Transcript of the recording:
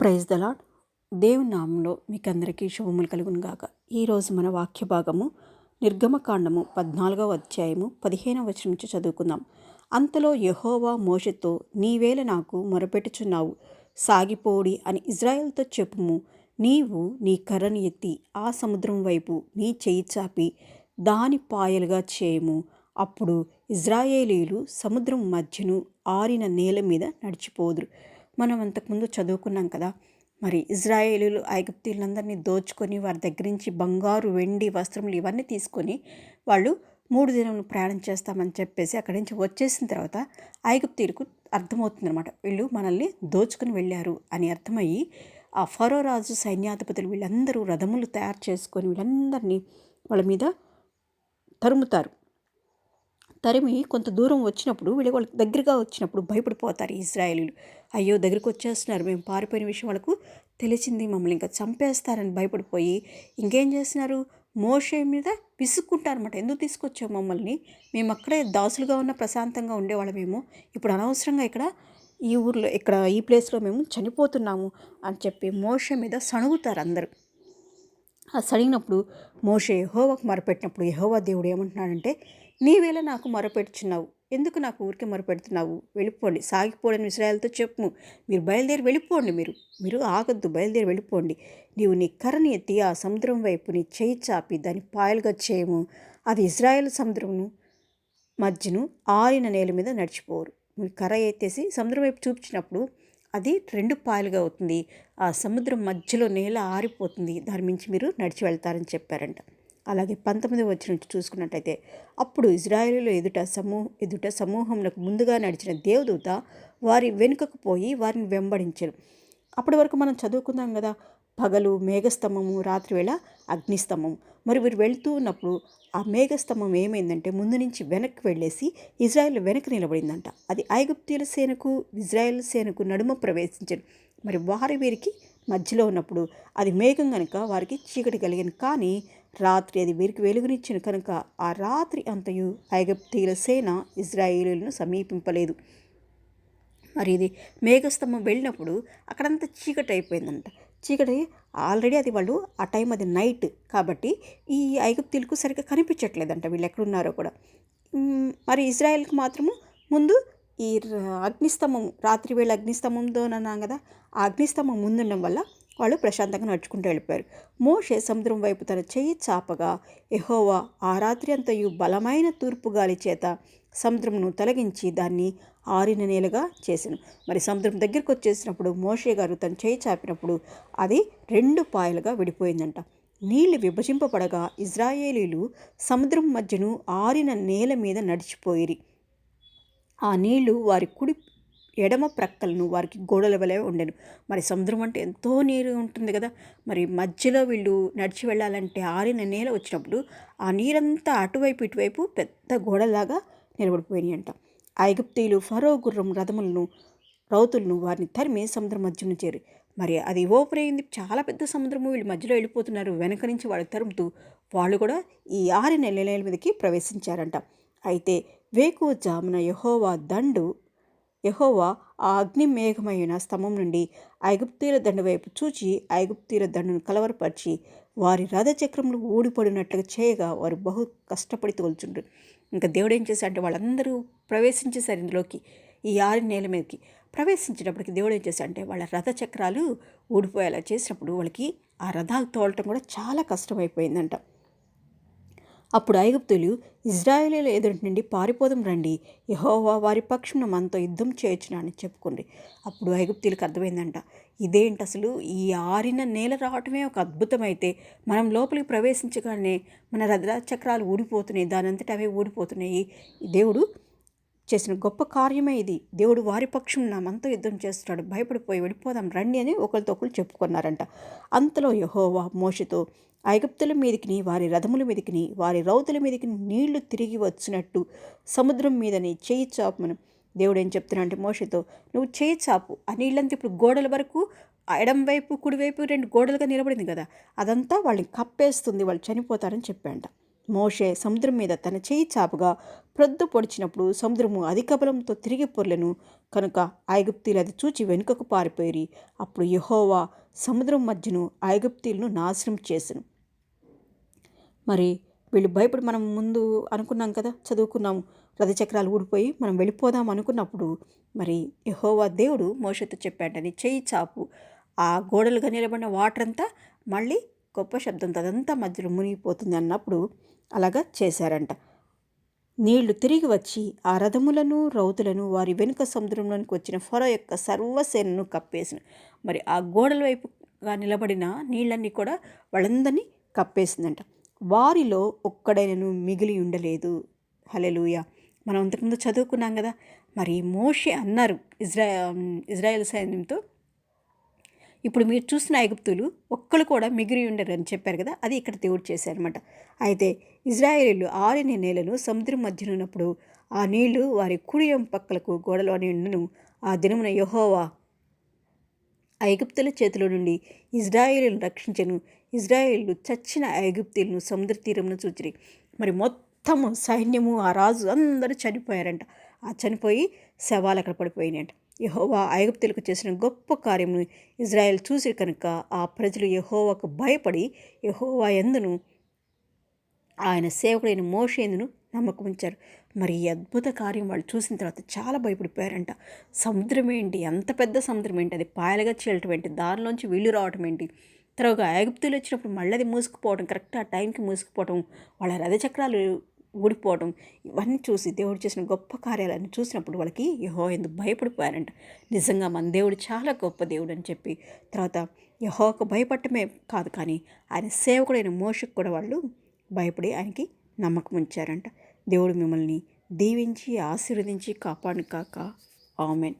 Praise the lord దేవుని నామంలో మీకు అందరికీ శుభములు కలుగును గాక. ఈరోజు మన వాక్య భాగము నిర్గమకాండము పద్నాలుగవ అధ్యాయము పదిహేనవ వచనం నుంచి చదువుకుందాం. అంతలో యహోవా మోషతో నీవేళ నాకు మొరపెట్టుచున్నావు సాగిపోడి అని ఇజ్రాయెల్తో చెప్పుము. నీవు నీ కర్రను ఎత్తి ఆ సముద్రం వైపు నీ చేయి చాపి దాని పాయలుగా చేయము. అప్పుడు ఇజ్రాయేలీలు సముద్రం మధ్యను ఆరిన నేల మీద నడిచిపోదురు. మనం అంతకుముందు చదువుకున్నాం కదా. మరి ఇజ్రాయేలీలు ఐగుప్తీలందరినీ దోచుకొని వారి దగ్గర నుంచి బంగారు వెండి వస్త్రములు ఇవన్నీ తీసుకొని వాళ్ళు మూడు దినములు ప్రయాణం చేస్తామని చెప్పేసి అక్కడి నుంచి వచ్చేసిన తర్వాత ఐగుప్తీలకు అర్థమవుతుందన్నమాట. వీళ్ళు మనల్ని దోచుకుని వెళ్ళారు అని అర్థమయ్యి ఆ ఫరో రాజు సైన్యాధిపతులు వీళ్ళందరూ రథములు తయారు చేసుకొని వీళ్ళందరినీ వాళ్ళ మీద తరుముతారు. తరిమి కొంత దూరం వచ్చినప్పుడు వీళ్ళ వాళ్ళకి దగ్గరగా వచ్చినప్పుడు భయపడిపోతారు ఇజ్రాయేలీలు అయ్యో దగ్గరికి వచ్చేస్తున్నారు. మేము పారిపోయిన విషయం వాళ్ళకు తెలిసింది. మమ్మల్ని ఇంకా చంపేస్తారని భయపడిపోయి ఇంకేం చేస్తున్నారు? మోషే మీద విసుక్కుంటారనమాట ఎందుకు తీసుకొచ్చాం మమ్మల్ని? మేము అక్కడే దాసులుగా ఉన్న ప్రశాంతంగా ఉండేవాళ్ళమేమో ఇప్పుడు అనవసరంగా ఇక్కడ ఈ ఊర్లో ఇక్కడ ఈ ప్లేస్లో మేము చనిపోతున్నాము అని చెప్పి మోషే మీద సణుగుతారు అందరూ. ఆ సడిగినప్పుడు మోషే యహోవాకు మరపెట్టినప్పుడు యహోవా దేవుడు ఏమంటున్నాడంటే నీవేళ నాకు మొరపెడుచున్నావు. ఎందుకు నాకు ఊరికే మొరపెడుతున్నావు? వెళ్ళిపోండి. సాగిపోడని ఇస్రాయల్తో చెప్పు. మీరు బయలుదేరి వెళ్ళిపోండి మీరు. మీరు ఆగద్దు. బయలుదేరి వెళ్ళిపోండి. నీవు నీ కర్రని ఎత్తి ఆ సముద్రం వైపు నీ చేయి చాపి దాన్ని పాయలుగా చేయము. అది ఇజ్రాయెల్ సముద్రమును మధ్యను ఆరిన నేల మీద నడిచిపోరు. మీరు కర్ర ఎత్తేసి సముద్రం వైపు చూపించినప్పుడు అది రెండు పాయలుగా అవుతుంది. ఆ సముద్రం మధ్యలో నేల ఆరిపోతుంది. దాని మించి మీరు నడిచి వెళ్తారని చెప్పారంట. అలాగే పంతొమ్మిది వచ్చిన చూసుకున్నట్టయితే అప్పుడు ఇజ్రాయేలీలో ఎదుట సమూహ ఎదుట సమూహంలకు ముందుగా నడిచిన దేవదూత వారి వెనుకకు పోయి వారిని వెంబడించారు అప్పటి వరకు మనం చదువుకున్నాం కదా పగలు మేఘస్తంభము రాత్రివేళ అగ్నిస్తంభం. మరి వీరు వెళ్తూ ఉన్నప్పుడు ఆ మేఘస్తంభం ఏమైందంటే ముందు నుంచి వెనక్కి వెళ్ళేసి ఇజ్రాయెల్ వెనక్కి నిలబడిందంట. అది ఐగుప్తీయుల సేనకు ఇజ్రాయెల్ సేనకు నడుమ ప్రవేశించారు మరి వారి వీరికి మధ్యలో ఉన్నప్పుడు అది మేఘం కనుక వారికి చీకటి కలిగింది కానీ రాత్రి అది వీరికి వెలుగునిచ్చిన కనుక ఆ రాత్రి అంతయు ఐగుప్తీయుల సేన ఇజ్రాయేలీలను సమీపింపలేదు. మరి ఇది మేఘస్తంభం వెళ్ళినప్పుడు అక్కడంతా చీకటి అయిపోయిందంట. చీకటి ఆల్రెడీ అది వాళ్ళు ఆ టైం అది నైట్ కాబట్టి ఈ ఐగుప్తీలకు సరిగ్గా కనిపించట్లేదంట వీళ్ళు ఎక్కడున్నారో కూడా. మరి ఇజ్రాయెల్కి మాత్రము ముందు ఈ అగ్నిస్తంభం రాత్రి వేళ అగ్నిస్తంభంతో అన్నాం కదా ఆ అగ్నిస్తంభం ముందుండడం వల్ల వాళ్ళు ప్రశాంతంగా నడుచుకుంటూ వెళ్ళిపోయారు. మోషే సముద్రం వైపు తన చెయ్యి చాపగా ఎహోవా ఆ రాత్రి అంతయు బలమైన తూర్పు గాలి చేత సముద్రమును తొలగించి దాన్ని ఆరిన నేలగా చేశాను. మరి సముద్రం దగ్గరికి వచ్చేసినప్పుడు మోషే గారు తన చేయి చాపినప్పుడు అది రెండు పాయలుగా విడిపోయిందంట. నీళ్ళు విభజింపబడగా ఇజ్రాయేలీలు సముద్రం మధ్యను ఆరిన నేల మీద నడిచిపోయిరి. ఆ నీళ్ళు వారి కుడి ఎడమ ప్రక్కలను వారికి గోడల వలె ఉండెను. మరి సముద్రం అంటే ఎంతో నీరు ఉంటుంది కదా? మరి మధ్యలో వీళ్ళు నడిచి వెళ్ళాలంటే ఆరిన నేల వచ్చినప్పుడు ఆ నీరంతా అటువైపు ఇటువైపు పెద్ద గోడలాగా నిలబడిపోయినాయి అంట. ఐగుప్తీయులు ఫరో గుర్రం రథములను రౌతులను వారిని తరిమి సముద్రం మధ్యను చేరి. మరి అది ఓపెన్ అయింది చాలా పెద్ద సముద్రము. వీళ్ళు మధ్యలో వెళ్ళిపోతున్నారు. వెనక నుంచి వాళ్ళు తరుముతూ వాళ్ళు కూడా ఈ ఆరిన నెలల మీదకి ప్రవేశించారంట. అయితే వేకు జామున యహోవా దండు యహోవా ఆ అగ్ని మేఘమైన స్తంభం నుండి ఐగుప్తీల దండు వైపు చూచి ఐగుప్తీల దండును కలవరపరిచి వారి రథచక్రములు ఊడిపడినట్లుగా చేయగా వారు బహు కష్టపడి తోల్చుండ్రు. ఇంకా దేవుడు ఏం చేశాడంటే వాళ్ళందరూ ప్రవేశించేశారు ఇందులోకి ఈ ఆరి నేల మీదకి. ప్రవేశించినప్పటికి దేవుడు ఏం చేశాడంటే వాళ్ళ రథచక్రాలు ఊడిపోయేలా చేసినప్పుడు వాళ్ళకి ఆ రథాలు తోలటం కూడా చాలా కష్టమైపోయిందంట. అప్పుడు ఐగుప్తులు ఇజ్రాయేలీల ఎదుటి నుండి పారిపోదం రండి. యహోవా వారి పక్షం మనతో యుద్ధం చేయొచ్చునా అని చెప్పుకుంది అప్పుడు ఐగుప్తులకు అర్థమైందంట ఇదేంటి అసలు? ఈ ఆరిన నేల రావటమే ఒక అద్భుతమైతే మనం లోపలికి ప్రవేశించగానే మన రథ చక్రాలు ఊడిపోతున్నాయి దానంతటా అవే ఊడిపోతున్నాయి. దేవుడు చేసిన గొప్ప కార్యమే ఇది. దేవుడు వారి పక్షం నా మనతో యుద్ధం చేస్తున్నాడు. భయపడిపోయి వెళ్ళిపోదాం రండి అని ఒకరితో ఒకరు చెప్పుకున్నారంట. అంతలో యహోవా మోషతో ఐగుప్తుల మీదికిని వారి రథముల మీదికిని వారి రౌతుల మీదకి నీళ్ళు తిరిగి వచ్చినట్టు సముద్రం మీదని చేయి చాపమను. దేవుడు ఏం చెప్తున్నా అంటే మోషతో నువ్వు చేయి చాపు. ఆ నీళ్ళంతా ఇప్పుడు గోడల వరకు ఎడం వైపు కుడివైపు రెండు గోడలుగా నిలబడింది కదా. అదంతా వాళ్ళని కప్పేస్తుంది వాళ్ళు చనిపోతారని చెప్పాంట మోషే సముద్రం మీద తన చేయి చాపుగా ప్రొద్దు పొడిచినప్పుడు సముద్రము అధిక బలంతో తిరిగి పొర్లను. కనుక ఐగుప్తీలు అది చూచి వెనుకకు పారిపోయి అప్పుడు యహోవా సముద్రం మధ్యను ఐగుప్తీలను నాశనం చేశాను. మరి వీళ్ళు భయపడి మనం ముందు అనుకున్నాం కదా చదువుకున్నాము రథచక్రాలు ఊడిపోయి మనం వెళ్ళిపోదాం అనుకున్నప్పుడు మరి యహోవా దేవుడు మోషతో చెప్పాడని చేయి చాపు. ఆ గోడలుగా నిలబడిన వాటర్ అంతా మళ్ళీ గొప్ప శబ్దంతో అదంతా మధ్యలో మునిగిపోతుంది అన్నప్పుడు అలాగా చేశారంట. నీళ్ళు తిరిగి వచ్చి ఆ రథములను రౌతులను వారి వెనుక సముద్రంలోనికి వచ్చిన ఫరో యొక్క సర్వసేనను కప్పేసిన. మరి ఆ గోడల వైపుగా నిలబడిన నీళ్ళన్నీ కూడా వాళ్ళందరినీ కప్పేసిందంట. వారిలో ఒక్కడైనను మిగిలి ఉండలేదు. హలెలుయ మనం అంతకుముందు చదువుకున్నాం కదా! మరి మోషే అన్నారు ఇజ్రా ఇజ్రాయెల్ సైన్యంతో ఇప్పుడు మీరు చూసిన ఐగుప్తులు ఒక్కరు కూడా మిగిలి ఉండరు అని చెప్పారు కదా అది ఇక్కడ దేవుడు చేశారనమాట అయితే ఇజ్రాయేలీలు ఆరిన నేలను సముద్రం మధ్యన ఉన్నప్పుడు ఆ నీళ్ళు వారి కుడియం పక్కలకు గోడలోని ఉండను ఆ దినమున యహోవా ఐగుప్తుల చేతిలో నుండి ఇజ్రాయేలీలను రక్షించను. ఇజ్రాయేళ్ళు చచ్చిన ఐగుప్తీలను సముద్ర తీరంను చూచిరి. మరి మొత్తము సైన్యము ఆ రాజు అందరూ చనిపోయారంట. ఆ చనిపోయి శవాలు అక్కడ పడిపోయినాయంట. యహోవా ఐగుప్తులకు చేసిన గొప్ప కార్యమును ఇజ్రాయెల్ చూసి కనుక ఆ ప్రజలు యహోవాకు భయపడి యహోవా ఎందును ఆయన సేవకుడైన మోషేందును నమ్మకం ఉంచారు. మరి ఈ అద్భుత కార్యం వాళ్ళు చూసిన తర్వాత చాలా భయపడిపోయారంట. సముద్రం ఏంటి? అంత పెద్ద సముద్రం ఏంటి? అది పాయలుగా చేయటం ఏంటి? దానిలోంచి వీళ్ళు రావటం ఏంటి? తర్వాత ఐగుప్తులు వచ్చినప్పుడు మళ్ళీ అది మూసుకుపోవడం కరెక్ట్ ఆ టైంకి మూసుకుపోవడం వాళ్ళ రథచక్రాలు ఊడిపోవడం ఇవన్నీ చూసి దేవుడు చేసిన గొప్ప కార్యాలన్నీ చూసినప్పుడు వాళ్ళకి యహో ఎందుకు భయపడిపోయారంట. నిజంగా మన దేవుడు చాలా గొప్ప దేవుడు అని చెప్పి తర్వాత యహోకు భయపడటమే కాదు కానీ ఆయన సేవకుడైన మోషకు కూడా వాళ్ళు భయపడి ఆయనకి నమ్మకం ఉంచారంట. దేవుడు మిమ్మల్ని దీవించి ఆశీర్వదించి కాపాడు కాక. ఆమెన్.